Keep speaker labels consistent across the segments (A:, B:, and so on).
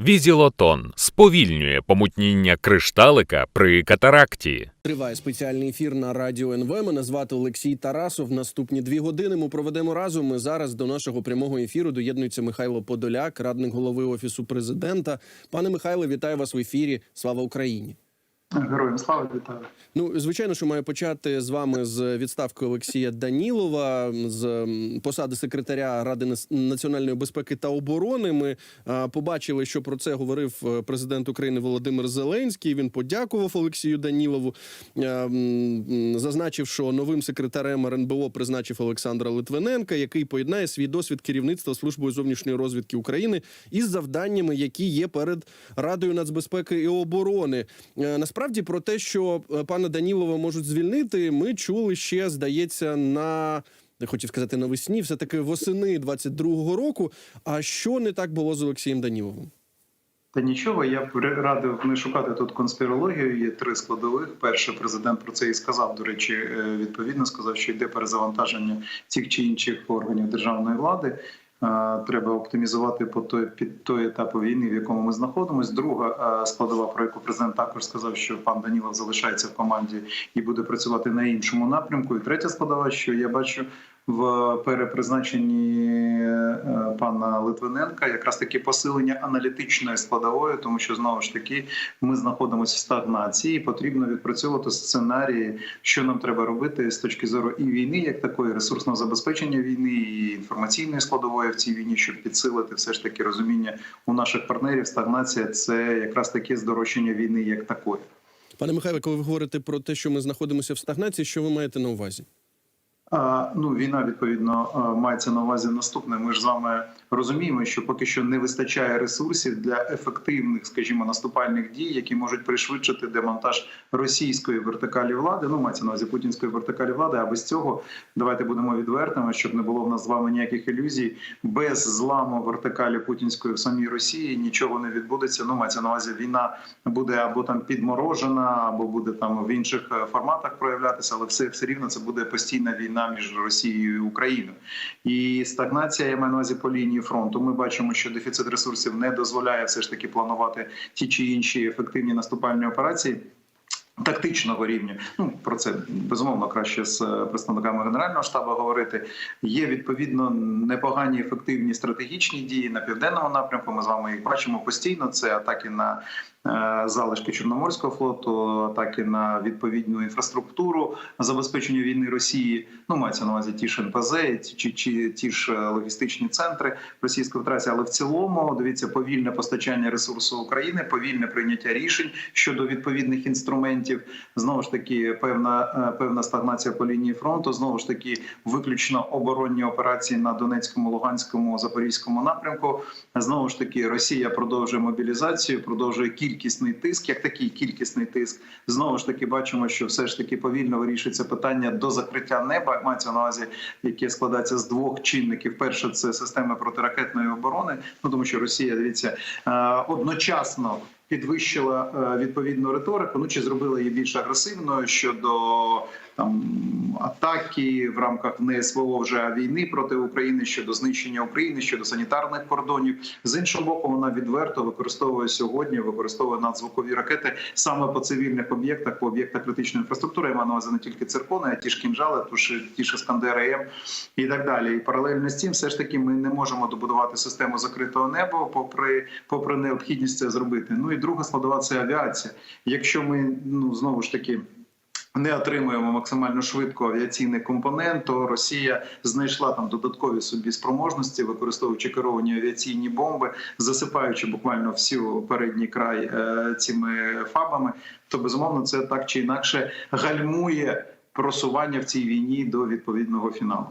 A: Візілотон сповільнює помутніння кришталика при катаракті.
B: Триває спеціальний ефір на радіо НВ. Мене звати Олексій Тарасов. Наступні дві години ми проведемо разом. Ми зараз до нашого прямого ефіру доєднується Михайло Подоляк, радник голови офісу президента. Пане Михайле, вітаю вас в ефірі. Слава Україні!
C: Героям слава вітаю.
B: Ну, звичайно, що маю почати з вами з відставки Олексія Данілова з посади секретаря Ради національної безпеки та оборони. Ми побачили, що про це говорив е, президент України Володимир Зеленський. Він подякував Олексію Данілову, зазначив, що новим секретарем РНБО призначив Олександра Литвиненка, який поєднає свій досвід керівництва службою зовнішньої розвідки України із завданнями, які є перед Радою нацбезпеки і оборони. Е, Насправді про те, що е, пана Данілова можуть звільнити, ми чули ще, здається, на. Я хотів сказати навесні, все таки восени 22-го року. А що не так було з Олексієм Даніловим?
C: Та нічого, я б радив не шукати тут конспірологію. Є три складових. Перше, президент про це і сказав. До речі, е, відповідно сказав, що йде перезавантаження тих чи інших органів державної влади. Треба оптимізувати по той під той етап війни, в якому ми знаходимося. Друга складова, про яку президент також сказав, що пан Данілов залишається в команді і буде працювати на іншому напрямку. І третя складова, що я бачу в перепризначенні е, пана Литвиненка якраз таки посилення аналітичної складової, тому що знову ж таки ми знаходимося в стагнації. і Потрібно відпрацьовувати сценарії, що нам треба робити з точки зору і війни, як такої ресурсного забезпечення війни, і інформаційної складової в цій війні, щоб підсилити все ж таки розуміння у наших партнерів. Стагнація це якраз таке здорожчання війни як такої.
B: Пане Михайле, коли ви говорите про те, що ми знаходимося в стагнації, що ви маєте на увазі?
C: Ну, війна відповідно мається на увазі наступне. Ми ж з вами розуміємо, що поки що не вистачає ресурсів для ефективних, скажімо, наступальних дій, які можуть пришвидшити демонтаж російської вертикалі влади. Ну мається на увазі путінської вертикалі влади. А без цього давайте будемо відвертими, щоб не було в нас з вами ніяких ілюзій. Без зламу вертикалі путінської в самій Росії нічого не відбудеться. Ну мається на увазі війна буде або там підморожена, або буде там в інших е, форматах проявлятися, але все, все рівно це буде постійна війна між Росією і Україною. І стагнація я маю на увазі по лінії фронту. Ми бачимо, що дефіцит ресурсів не дозволяє все ж таки планувати ті чи інші ефективні наступальні операції. Тактичного рівня, ну про це безумовно краще з е, представниками генерального штабу говорити. Є відповідно непогані ефективні стратегічні дії на південному напрямку. Ми з вами їх бачимо постійно. Це атаки на залишки Чорноморського флоту, атаки на відповідну інфраструктуру забезпечення війни Росії. Ну мається на увазі ті ж НПЗ, чи, чи ті ж е, логістичні центри Російської Федерації. Але в цілому дивіться повільне постачання ресурсу України, повільне прийняття рішень щодо відповідних інструментів. Знову ж таки, певна е, певна стагнація по лінії фронту. Знову ж таки, виключно оборонні операції на Донецькому, Луганському, Запорізькому напрямку. Знову ж таки, Росія продовжує мобілізацію, продовжує кількісний тиск, як такий кількісний тиск. Знову ж таки, бачимо, що все ж таки повільно вирішується питання до закриття неба. Мається на увазі, яке складається з двох чинників. Перше це система протиракетної оборони. Ну тому що Росія дивіться е, одночасно. Підвищила е, відповідну риторику, ну чи зробила її більш агресивною щодо там атаки в рамках не СВО вже війни проти України щодо знищення України, щодо санітарних кордонів. З іншого боку, вона відверто використовує сьогодні, використовує надзвукові ракети саме по цивільних об'єктах, по об'єктах критичної інфраструктури. Я маю на увазі не тільки циркони, а ті ж кінжали, ті ж Іскандери М і так далі. І паралельно з цим, все ж таки, ми не можемо добудувати систему закритого неба, попри попри необхідність це зробити. Ну і друга складова це авіація. Якщо ми ну знову ж таки. Не отримуємо максимально швидко авіаційний компонент, то Росія знайшла там додаткові собі спроможності, використовуючи керовані авіаційні бомби, засипаючи буквально всю передній край е, цими фабами. То безумовно це так чи інакше гальмує просування в цій війні до відповідного фіналу.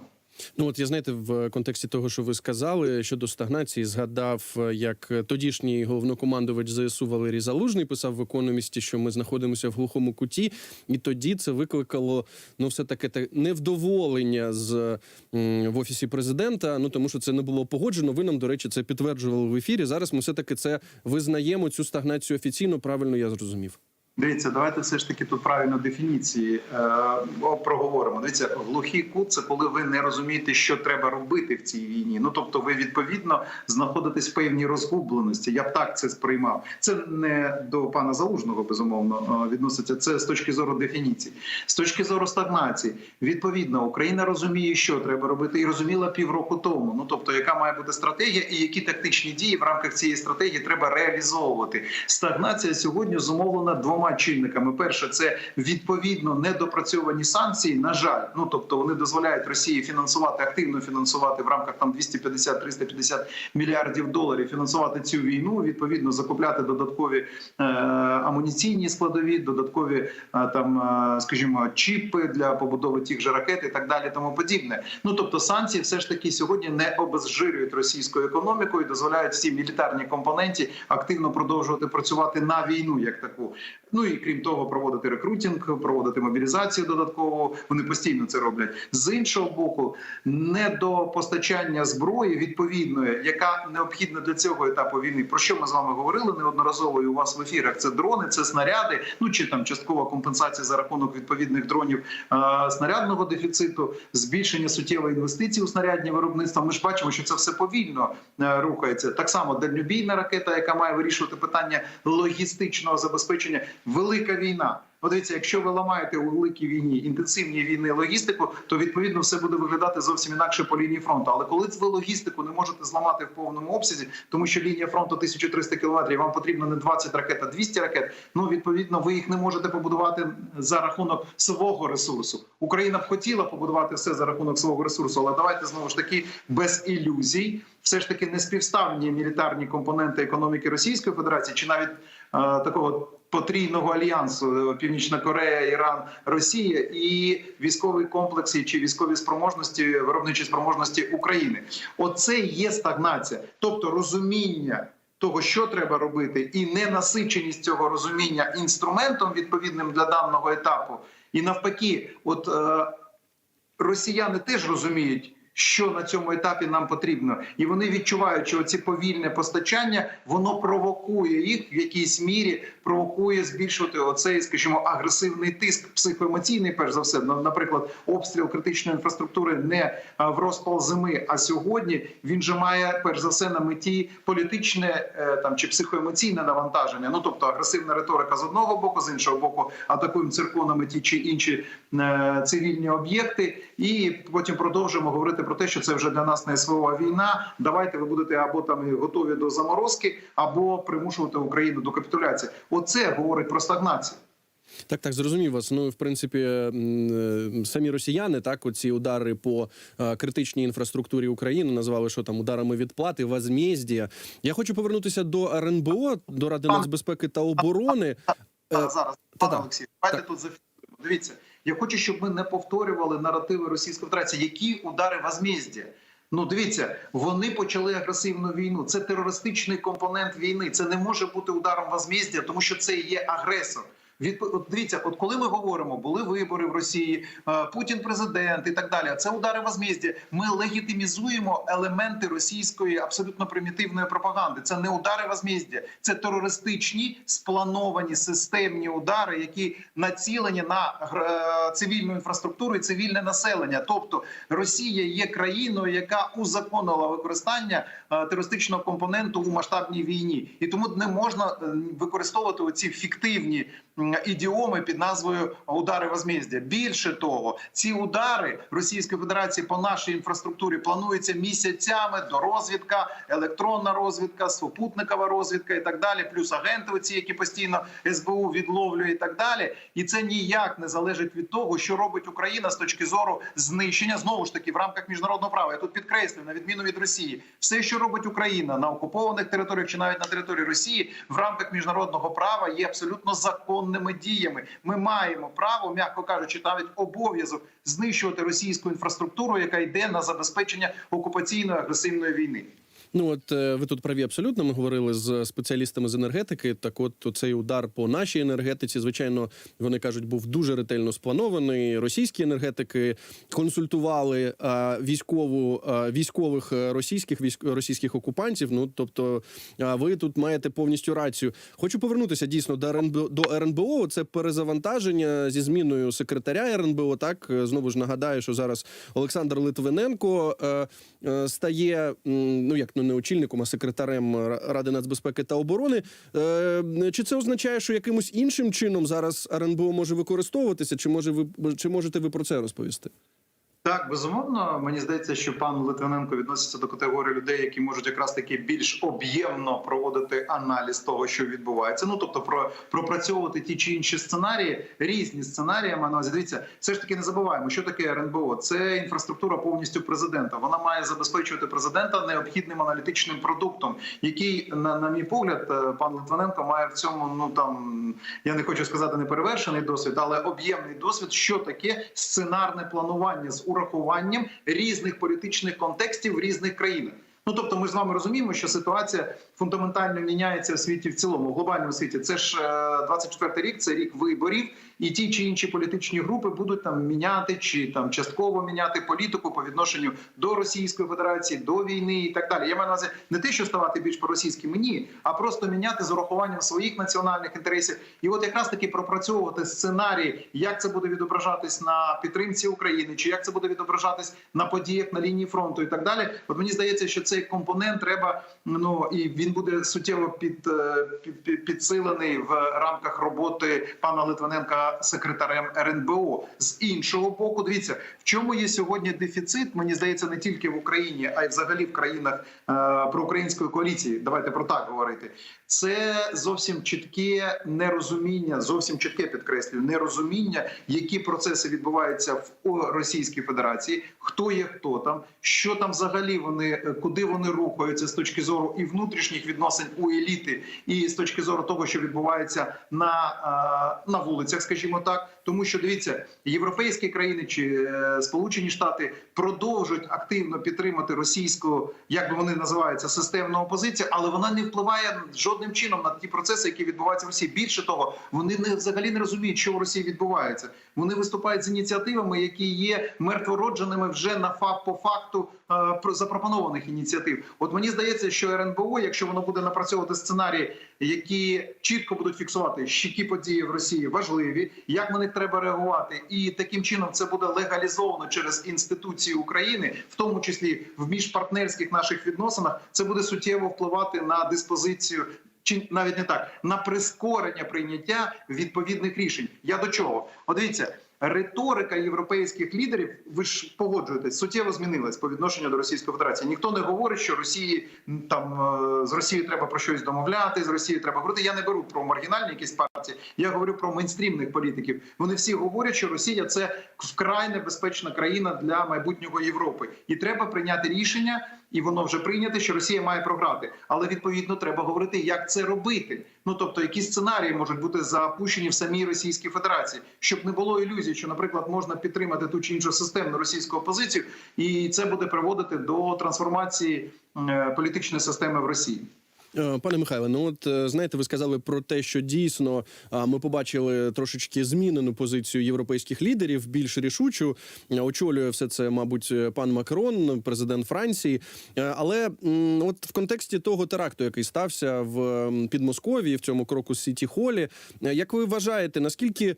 B: Ну от я знаєте, в контексті того, що ви сказали щодо стагнації, згадав, як тодішній головнокомандувач ЗСУ Валерій Залужний писав в економісті, що ми знаходимося в глухому куті, і тоді це викликало ну, все таки те невдоволення з в офісі президента. Ну тому що це не було погоджено. Ви нам, до речі, це підтверджували в ефірі. Зараз ми все таки це визнаємо цю стагнацію офіційно. Правильно я зрозумів.
C: Дивіться, давайте все ж таки тут правильно дефініції е, проговоримо. Дивіться, глухий кут це коли ви не розумієте, що треба робити в цій війні. Ну тобто, ви відповідно знаходитесь в певній розгубленості. Я б так це сприймав. Це не до пана Залужного безумовно е, відноситься. Це з точки зору дефініції, з точки зору стагнації. Відповідно, Україна розуміє, що треба робити, і розуміла півроку тому. Ну тобто, яка має бути стратегія, і які тактичні дії в рамках цієї стратегії треба реалізовувати. Стагнація сьогодні зумовлена двома чинниками: перше, це відповідно недопрацьовані санкції. На жаль, ну тобто вони дозволяють Росії фінансувати активно фінансувати в рамках там 250-350 мільярдів доларів. Фінансувати цю війну, відповідно закупляти додаткові е, амуніційні складові, додаткові е, там, е, скажімо, чіпи для побудови тих же ракет і так далі. Тому подібне. Ну тобто санкції все ж таки сьогодні не обезжирюють російську економіку і дозволяють всі мілітарні компоненті активно продовжувати працювати на війну як таку. Ну і крім того, проводити рекрутинг, проводити мобілізацію додатково. Вони постійно це роблять. З іншого боку, недопостачання зброї відповідної, яка необхідна для цього етапу війни. Про що ми з вами говорили неодноразово і у вас в ефірах? Це дрони, це снаряди. Ну чи там часткова компенсація за рахунок відповідних дронів е, снарядного дефіциту, збільшення суттєвої інвестицій у снарядні виробництва. Ми ж бачимо, що це все повільно е, рухається. Так само дальнобійна ракета, яка має вирішувати питання логістичного забезпечення. Велика війна. Подивіться, якщо ви ламаєте у великій війні інтенсивній війни логістику, то відповідно все буде виглядати зовсім інакше по лінії фронту. Але коли ви логістику не можете зламати в повному обсязі, тому що лінія фронту 1300 кілометрів, вам потрібно не 20 ракет, а 200 ракет. Ну відповідно, ви їх не можете побудувати за рахунок свого ресурсу. Україна б хотіла побудувати все за рахунок свого ресурсу, але давайте знову ж таки без ілюзій. Все ж таки не співставні мілітарні компоненти економіки Російської Федерації, чи навіть е, такого потрійного альянсу е, Північна Корея, Іран, Росія і військові комплекси чи військові спроможності, виробничі спроможності України. Оце є стагнація, тобто розуміння. Того, що треба робити, і ненасиченість цього розуміння інструментом відповідним для даного етапу, і навпаки, от е, росіяни теж розуміють, що на цьому етапі нам потрібно, і вони відчувають, що ці повільне постачання воно провокує їх в якійсь мірі, провокує збільшувати оцей, скажімо, агресивний тиск психоемоційний, перш за все, Ну, наприклад, обстріл критичної інфраструктури не в розпал зими. А сьогодні він же має перш за все на меті політичне е, там чи психоемоційне навантаження. Ну тобто агресивна риторика з одного боку, з іншого боку, атакуємо церковними ті чи інші е, цивільні об'єкти, і потім продовжуємо говорити про те, що це вже для нас не СВО, а війна. Давайте ви будете або там готові до заморозки, або примушувати Україну до капітуляції. Оце говорить про стагнацію.
B: Так, так, зрозумів вас. Ну, в принципі, е, самі росіяни, так, оці удари по е, критичній інфраструктурі України назвали, що там ударами відплати, возмездія. Я хочу повернутися до РНБО, до Ради нацбезпеки та оборони. Е,
C: Зараз, пане Олексій, давайте тут зафіксуємо. Дивіться, я хочу, щоб ми не повторювали наративи Російської Федерації. Які удари возмездя? Ну, дивіться, вони почали агресивну війну. Це терористичний компонент війни. Це не може бути ударом возмездя, тому що це є агресор. Від от дивіться, от коли ми говоримо, були вибори в Росії, е, Путін президент і так далі. Це удари возмездя. Ми легітимізуємо елементи російської абсолютно примітивної пропаганди. Це не удари возмездя, це терористичні сплановані системні удари, які націлені на е, цивільну інфраструктуру і цивільне населення. Тобто Росія є країною, яка узаконила використання е, терористичного компоненту у масштабній війні, і тому не можна використовувати оці фіктивні ідіоми під назвою удари возмездя. Більше того, ці удари Російської Федерації по нашій інфраструктурі плануються місяцями до розвідка, електронна розвідка, супутникова розвідка і так далі. Плюс агенти, оці, які постійно СБУ відловлює і так далі. І це ніяк не залежить від того, що робить Україна з точки зору знищення знову ж таки в рамках міжнародного права. Я тут підкреслюю, на відміну від Росії, все, що робить Україна на окупованих територіях чи навіть на території Росії, в рамках міжнародного права є абсолютно законними діями. Ми маємо право, м'яко кажучи, навіть обов'язок знищувати російську інфраструктуру, яка йде на забезпечення окупаційної агресивної війни.
B: Ну от е, ви тут праві абсолютно. Ми говорили з спеціалістами з енергетики. Так, от цей удар по нашій енергетиці, звичайно, вони кажуть, був дуже ретельно спланований. Російські енергетики консультували е, військову е, військових російських військ російських окупантів. Ну тобто, е, ви тут маєте повністю рацію. Хочу повернутися дійсно до РНБО, до РНБО. Це перезавантаження зі зміною секретаря РНБО. Так знову ж нагадаю, що зараз Олександр Литвиненко стає ну як ну не очільником, а секретарем Ради нацбезпеки та оборони. Е, Чи це означає, що якимось іншим чином зараз РНБО може використовуватися? Чи може ви чи можете ви про це розповісти?
C: Так, безумовно, мені здається, що пан Литвиненко відноситься до категорії людей, які можуть якраз таки більш об'ємно проводити аналіз того, що відбувається. Ну тобто, про пропрацьовувати ті чи інші сценарії, різні сценарії. увазі. Дивіться, все ж таки не забуваємо, що таке РНБО. Це інфраструктура повністю президента. Вона має забезпечувати президента необхідним аналітичним продуктом, який, на, на мій погляд, е, пан Литвиненко має в цьому. Ну там я не хочу сказати неперевершений досвід, але об'ємний досвід, що таке сценарне планування з урахуванням різних політичних контекстів в різних країнах. Ну тобто, ми з вами розуміємо, що ситуація фундаментально міняється в світі в цілому, в глобальному світі. Це ж е, 24-й рік, це рік виборів, і ті чи інші політичні групи будуть там міняти чи там частково міняти політику по відношенню до Російської Федерації, до війни і так далі. Я маю на увазі не те, що ставати більш проросійськими, ні, а просто міняти з урахуванням своїх національних інтересів. І от якраз таки пропрацьовувати сценарії, як це буде відображатись на підтримці України, чи як це буде відображатись на подіях на лінії фронту і так далі. От мені здається, що цей компонент треба ну і він буде суттєво е, під, під підсилений в рамках роботи пана Литвиненка секретарем РНБО. З іншого боку, дивіться, в чому є сьогодні дефіцит. Мені здається, не тільки в Україні, а й взагалі в країнах е, проукраїнської коаліції. Давайте про так говорити. Це зовсім чітке нерозуміння, зовсім чітке підкреслюю, нерозуміння, які процеси відбуваються в Російській Федерації, хто є хто там, що там взагалі вони, е, вони рухаються з точки зору і внутрішніх відносин у еліти, і з точки зору того, що відбувається на, е, на вулицях, скажімо так. Тому що дивіться, європейські країни чи е, Сполучені Штати продовжують активно підтримати російську, як би вони називаються, системну опозицію, але вона не впливає жодним чином на ті процеси, які відбуваються в Росії. Більше того, вони не взагалі не розуміють, що в Росії відбувається. Вони виступають з ініціативами, які є мертвородженими вже на факт по факту е, про- запропонованих ініціатив. От мені здається, що РНБО, якщо воно буде напрацьовувати сценарії, які чітко будуть фіксувати, що які події в Росії важливі, як на них треба реагувати, і таким чином це буде легалізовано через інституції України, в тому числі в міжпартнерських наших відносинах, це буде суттєво впливати на диспозицію. Чи навіть не так на прискорення прийняття відповідних рішень? Я до чого? От дивіться, риторика європейських лідерів, ви ж погоджуєтесь, суттєво змінилась по відношенню до Російської Федерації. Ніхто не говорить, що Росії там е, з Росією треба про щось домовляти, з Росією треба говорити. Я не беру про маргінальні якісь партії, я говорю про мейнстрімних політиків. Вони всі говорять, що Росія це вкрай небезпечна країна для майбутнього Європи, і треба прийняти рішення. І воно вже прийняте, що Росія має програти, але відповідно треба говорити, як це робити. Ну тобто, які сценарії можуть бути запущені в самій Російській Федерації, щоб не було ілюзій, що, наприклад, можна підтримати ту чи іншу системну російську опозицію, і це буде приводити до трансформації е, політичної системи в Росії.
B: Е, Пане Михайле, ну от е, знаєте, ви сказали про те, що дійсно ми побачили трошечки змінену позицію європейських лідерів, більш рішучу. Е, Очолює все це, мабуть, пан Макрон, президент Франції. Але от в контексті того теракту, який стався в Підмосков'ї, в цьому кроку Сіті Холі, як ви вважаєте, наскільки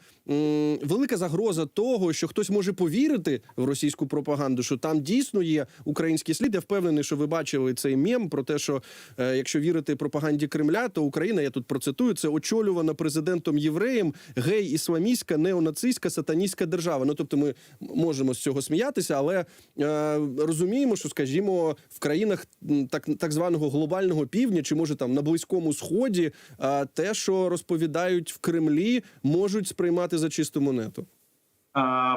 B: велика загроза того, що хтось може повірити в російську пропаганду, що там дійсно є український слід? Я впевнений, що ви бачили цей мем про те, що якщо вірити пропаганді Кремля, то Україна, я тут процитую, це очолювана президентом євреєм гей-ісламістська, неонацистська, сатаністська держава. Ну тобто, ми можемо з цього сміятися, але е, розуміємо, що, скажімо, в країнах так, так званого глобального півдня, чи може там на близькому сході, е, те, що розповідають в Кремлі, можуть сприймати за чисту монету.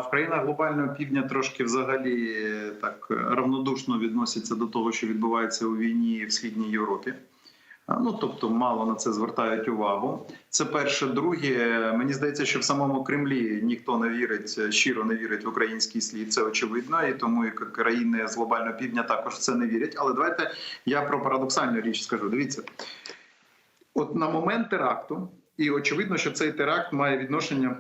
C: В країнах глобального півдня трошки взагалі е, так е, равнодушно відносяться до того, що відбувається у війні в східній Європі. Ну тобто мало на це звертають увагу. Це перше. Друге, мені здається, що в самому Кремлі ніхто не вірить, щиро не вірить в український слід. Це очевидно, і тому і країни з глобального півдня також в це не вірять. Але давайте я про парадоксальну річ скажу. Дивіться, от на момент теракту, і очевидно, що цей теракт має відношення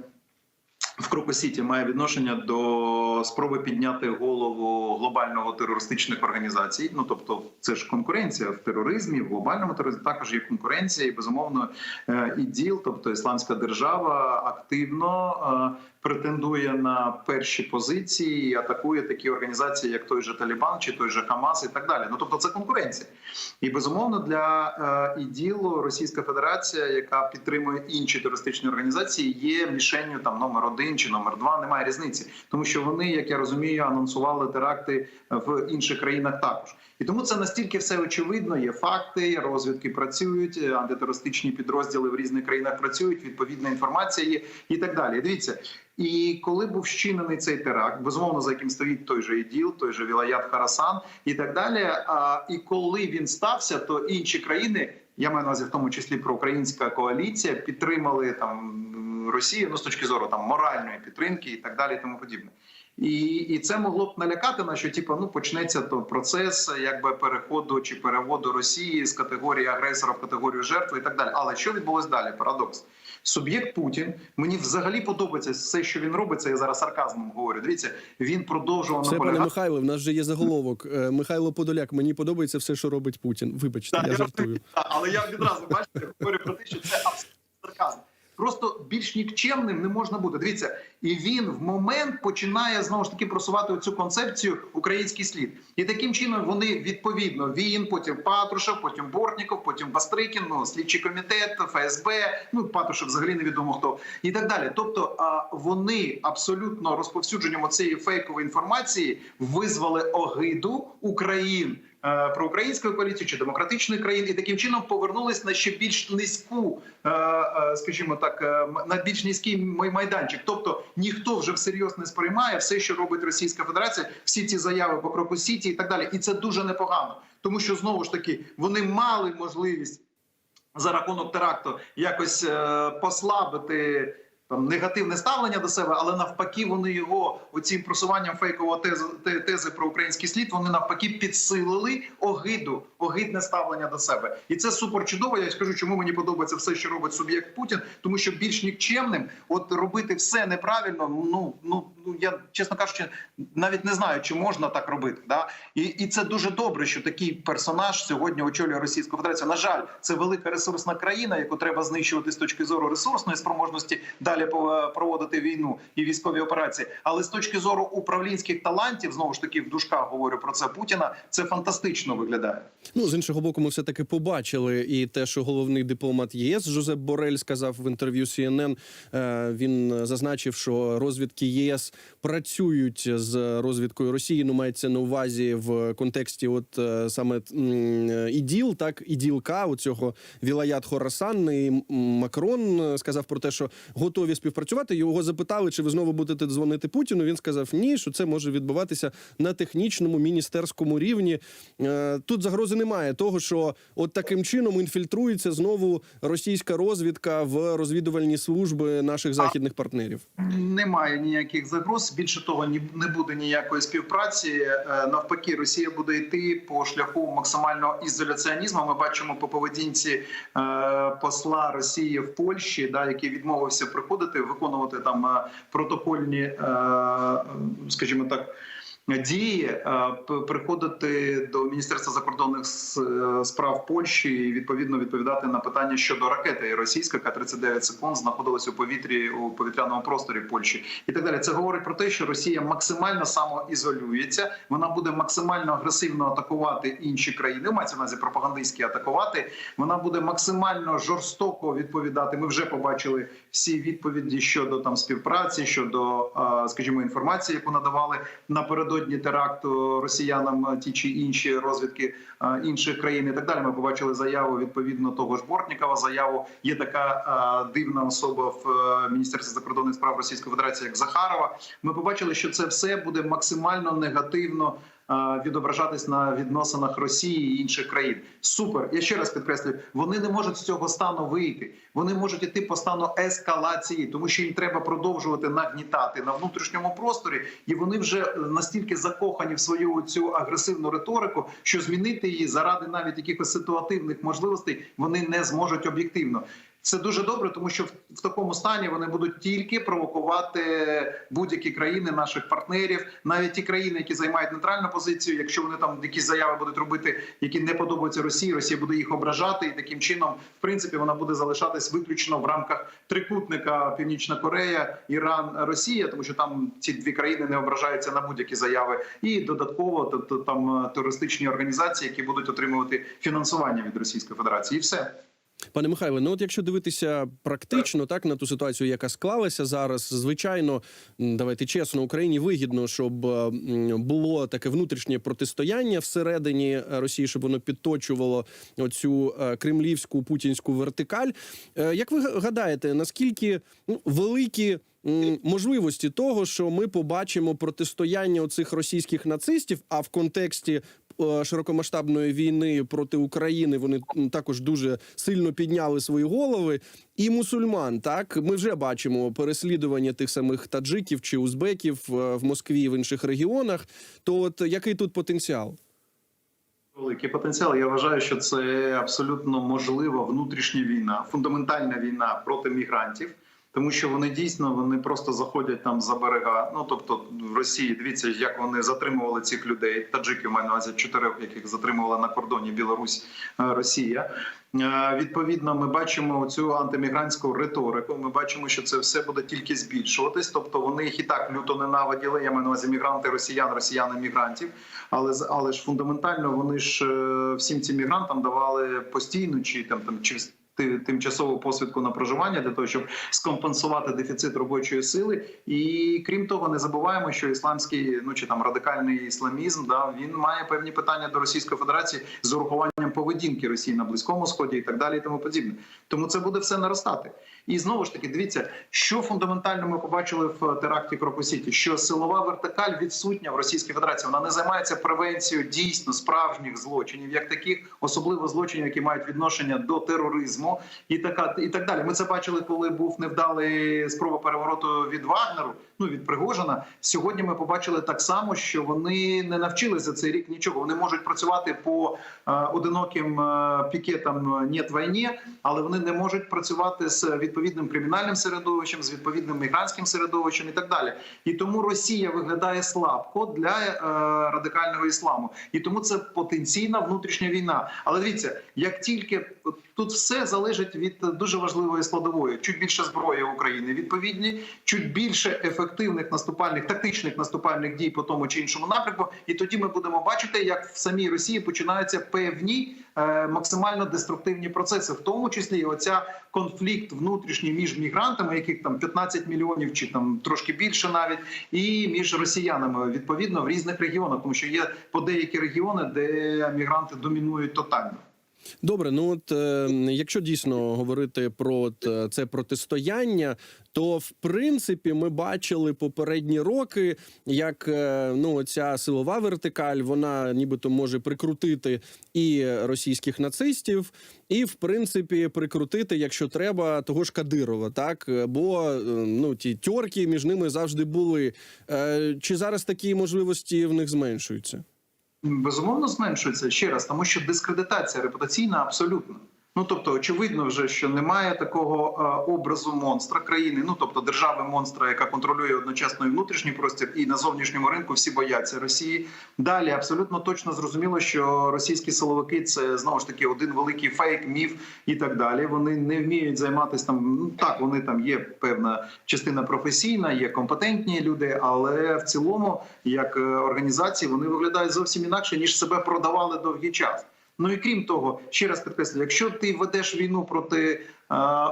C: в Крокосіті має відношення до спроби підняти голову глобального терористичних організацій. Ну тобто, це ж конкуренція в тероризмі, в глобальному тероризмі також є конкуренція, і безумовно е, іділ, тобто Ісламська держава, активно е, претендує на перші позиції, і атакує такі організації, як той же Талібан чи той же Хамас, і так далі. Ну тобто, це конкуренція. І безумовно для е, іділу Російська Федерація, яка підтримує інші терористичні організації, є мішенню там номер один чи номер два. Немає різниці, тому що вони, як я розумію, анонсували теракти в інших країнах також. І тому це настільки все очевидно. Є факти, розвідки працюють, е, антитерористичні підрозділи в різних країнах працюють. Відповідна інформація є і так далі. Дивіться. І коли був вчинений цей теракт, безумовно, за яким стоїть той же іділ, той же Вілаят Харасан і так далі. А і коли він стався, то інші країни, я маю на увазі в тому числі проукраїнська коаліція, підтримали там Росію ну з точки зору там моральної підтримки і так далі, і тому подібне. І і це могло б налякати на що типу, ну почнеться то процес якби переходу чи переводу Росії з категорії агресора в категорію жертви і так далі. Але що відбулось далі? Парадокс. Суб'єкт Путін мені взагалі подобається все, що він робить. Це я зараз сарказмом говорю. Дивіться, він продовжував
B: Все, пане. Михайло, в нас же є заголовок. Е, Михайло Подоляк. Мені подобається все, що робить Путін. Вибачте, я
C: я
B: жартую.
C: але я відразу бачите, говорю про те, що це абсолютно сарказм. Просто більш нікчемним не можна бути. Дивіться, і він в момент починає знову ж таки просувати цю концепцію український слід. І таким чином вони відповідно він, потім Патрушев, потім Бортніков, потім Бастрикін, ну слідчий комітет, ФСБ. Ну Патрушев взагалі невідомо хто і так далі. Тобто, вони абсолютно розповсюдженням цієї фейкової інформації визвали огиду Україн. Е, Проукраїнської коаліції чи демократичної країн, і таким чином повернулись на ще більш низьку, е, е, скажімо так, на більш низький май- майданчик. Тобто ніхто вже всерйоз не сприймає все, що робить Російська Федерація, всі ці заяви по кроку Сіті і так далі. І це дуже непогано, тому що знову ж таки вони мали можливість за рахунок теракту якось послабити. Там негативне ставлення до себе, але навпаки, вони його оцім просуванням фейкового тези, тези про український слід. Вони навпаки підсилили огиду, огидне ставлення до себе, і це супер чудово. Я скажу, чому мені подобається все, що робить суб'єкт Путін, тому що більш нікчемним, от робити все неправильно. Ну ну ну я чесно кажучи, навіть не знаю, чи можна так робити. Да? І, і це дуже добре, що такий персонаж сьогодні очолює Російську Федерацію. На жаль, це велика ресурсна країна, яку треба знищувати з точки зору ресурсної спроможності далі по- проводити війну і військові операції. Але з точки зору управлінських талантів, знову ж таки в дужках говорю про це Путіна. Це фантастично виглядає.
B: Ну з іншого боку, ми все таки побачили і те, що головний дипломат ЄС Жозеп Борель сказав в інтерв'ю CNN, е, Він зазначив, що розвідки ЄС працюють з розвідкою Росії. Ну мається на увазі в контексті, от е, саме іділ, так іділка у цього Вілаят Хорасан. І Макрон е, сказав про те, що готові співпрацювати. Його запитали, чи ви знову будете дзвонити Путіну. Він сказав ні, що це може відбуватися на технічному міністерському рівні. Е, Тут загрози немає того, що от таким чином інфільтрується знову російська розвідка в розвідувальні служби наших західних партнерів.
C: Немає ніяких загроз. Більше того, ні- не буде ніякої співпраці. Е, Навпаки, Росія буде йти по шляху максимального ізоляціонізму. Ми бачимо по поведінці е, посла Росії в Польщі, да, який відмовився приходити, виконувати там е, протокольні, е, скажімо так. Дії е, приходити до міністерства закордонних е, справ Польщі і відповідно відповідати на питання щодо ракети російська, яка 39 секунд знаходилась у повітрі у повітряному просторі Польщі, і так далі. Це говорить про те, що Росія максимально самоізолюється. Вона буде максимально агресивно атакувати інші країни. Мається на пропагандистські атакувати. Вона буде максимально жорстоко відповідати. Ми вже побачили всі відповіді щодо там співпраці, щодо е, скажімо інформації, яку надавали напередодні теракту росіянам е, ті чи інші розвідки е, інших країн і так далі. Ми побачили заяву відповідно того ж Бортнікова. Заяву є така е, дивна особа в міністерстві закордонних справ Російської Федерації, як Захарова. Ми побачили, що це все буде максимально негативно. Відображатись на відносинах Росії і інших країн. Супер. Я ще раз підкреслюю, вони не можуть з цього стану вийти. Вони можуть іти по стану ескалації, тому що їм треба продовжувати нагнітати на внутрішньому просторі, і вони вже настільки закохані в свою цю агресивну риторику, що змінити її заради навіть якихось ситуативних можливостей вони не зможуть об'єктивно. Це дуже добре, тому що в, такому стані вони будуть тільки провокувати будь-які країни, наших партнерів, навіть ті країни, які займають нейтральну позицію. Якщо вони там якісь заяви будуть робити, які не подобаються Росії, Росія буде їх ображати, і таким чином, в принципі, вона буде залишатись виключно в рамках трикутника Північна Корея, Іран, Росія, тому що там ці дві країни не ображаються на будь-які заяви, і додатково то, там е, терористичні організації, які будуть отримувати фінансування від Російської Федерації, і все.
B: Пане Михайле, ну от якщо дивитися практично так на ту ситуацію, яка склалася зараз, звичайно, давайте чесно, Україні вигідно, щоб е, було таке внутрішнє протистояння всередині Росії, щоб воно підточувало оцю е, кремлівську путінську вертикаль. Е, Як ви гадаєте, наскільки ну, великі? Можливості того, що ми побачимо протистояння оцих російських нацистів, а в контексті широкомасштабної війни проти України вони також дуже сильно підняли свої голови. І мусульман, так ми вже бачимо переслідування тих самих таджиків чи узбеків е, в Москві і в інших регіонах. То от який тут потенціал?
C: Великий потенціал. Я вважаю, що це абсолютно можлива внутрішня війна, фундаментальна війна проти мігрантів, тому що вони дійсно вони просто заходять там за берега. Ну тобто в Росії дивіться, як вони затримували цих людей. Таджиків маю на увазі чотирьох, яких затримували на кордоні Білорусь, е, Росія. Е, Відповідно, ми бачимо цю антимігрантську риторику. Ми бачимо, що це все буде тільки збільшуватись. Тобто вони їх і так люто ненавиділи. Я маю на увазі мігранти, росіян, росіяни, мігрантів. Але але ж фундаментально вони ж е, всім цим мігрантам давали постійну чи там там ти- тимчасову посвідку на проживання для того, щоб скомпенсувати дефіцит робочої сили. І крім того, не забуваємо, що ісламський ну чи там радикальний ісламізм, да він має певні питання до Російської Федерації з урахуванням поведінки Росії на близькому сході і так далі, і тому подібне. Тому це буде все наростати. І знову ж таки, дивіться, що фундаментально ми побачили в теракті Крокосіті, що силова вертикаль відсутня в Російській Федерації. Вона не займається превенцією дійсно справжніх злочинів, як таких, особливо злочинів, які мають відношення до тероризму, і така і так далі. Ми це бачили, коли був невдалий спроба перевороту від Вагнеру. Ну від Пригожина. Сьогодні ми побачили так само, що вони не навчилися цей рік нічого. Вони можуть працювати по е, одиноким е, пікетам «Нєт війні», але вони не можуть працювати з відповідним кримінальним середовищем, з відповідним мігрантським середовищем і так далі. І тому Росія виглядає слабко для е, радикального ісламу, і тому це потенційна внутрішня війна. Але дивіться, як тільки тут все залежить від дуже важливої складової, чуть більше зброї України відповідні, чуть більше ефективних наступальних тактичних наступальних дій по тому чи іншому напрямку, і тоді ми будемо бачити, як в самій Росії починаються певні е, максимально деструктивні процеси, в тому числі і оця конфлікт внутрішній між мігрантами, яких там 15 мільйонів чи там трошки більше навіть, і між росіянами відповідно в різних регіонах, тому що є по деякі регіони, де мігранти домінують тотально.
B: Добре, ну от е, якщо дійсно говорити про е, це протистояння, то в принципі ми бачили попередні роки, як е, ну ця силова вертикаль, вона нібито може прикрутити і російських нацистів, і в принципі прикрутити, якщо треба, того ж Кадирова, так бо ну ті тьорки між ними завжди були. Чи зараз такі можливості в них зменшуються?
C: Безумовно зменшується ще раз, тому що дискредитація репутаційна абсолютно. Ну тобто, очевидно, вже що немає такого е, образу монстра країни, ну тобто держави монстра, яка контролює одночасно і внутрішній простір, і на зовнішньому ринку всі бояться Росії. Далі абсолютно точно зрозуміло, що російські силовики це знову ж таки один великий фейк, міф і так далі. Вони не вміють займатися там. Ну так, вони там є певна частина професійна, є компетентні люди, але в цілому, як е, організації, вони виглядають зовсім інакше ніж себе продавали довгий час. Ну і крім того, ще раз підкреслю, якщо ти ведеш війну проти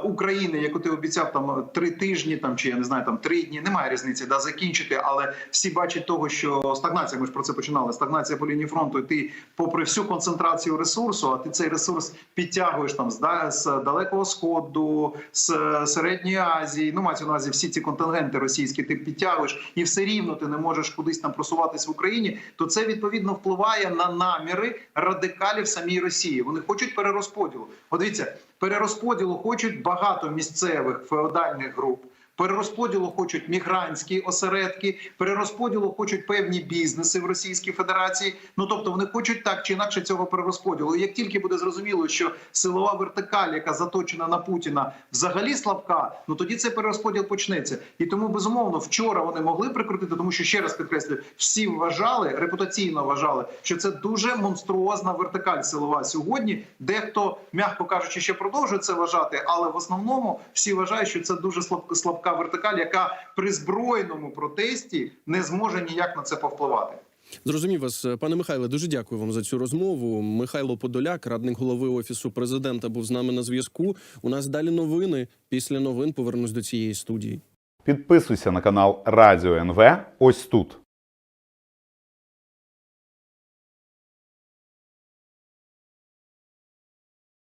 C: України, яку ти обіцяв там три тижні, там чи я не знаю, там три дні, немає різниці, да закінчити. Але всі бачать того, що стагнація. Ми ж про це починали. Стагнація по лінії фронту. Ти, попри всю концентрацію ресурсу, а ти цей ресурс підтягуєш там з, да, з далекого сходу, з середньої Азії. Ну мається на увазі всі ці контингенти російські. Ти підтягуєш, і все рівно ти не можеш кудись там просуватись в Україні. То це відповідно впливає на наміри радикалів самій Росії. Вони хочуть перерозподілу. От дивіться, перерозподілу хочуть багато місцевих феодальних груп. Перерозподілу хочуть мігрантські осередки, перерозподілу хочуть певні бізнеси в Російській Федерації. Ну тобто вони хочуть так чи інакше цього перерозподілу. І Як тільки буде зрозуміло, що силова вертикаль, яка заточена на Путіна, взагалі слабка, ну тоді цей перерозподіл почнеться. І тому безумовно вчора вони могли прикрутити, тому що ще раз підкреслюю, всі вважали репутаційно вважали, що це дуже монструозна вертикаль силова сьогодні. Дехто, м'яко кажучи, ще продовжує це вважати, але в основному всі вважають, що це дуже слаб- слабка вертикаль, яка при збройному протесті не зможе ніяк на це повпливати.
B: Зрозумів вас, пане Михайле. Дуже дякую вам за цю розмову. Михайло Подоляк, радник голови офісу президента, був з нами на зв'язку. У нас далі новини. Після новин повернусь до цієї студії.
D: Підписуйся на канал Радіо НВ ось тут.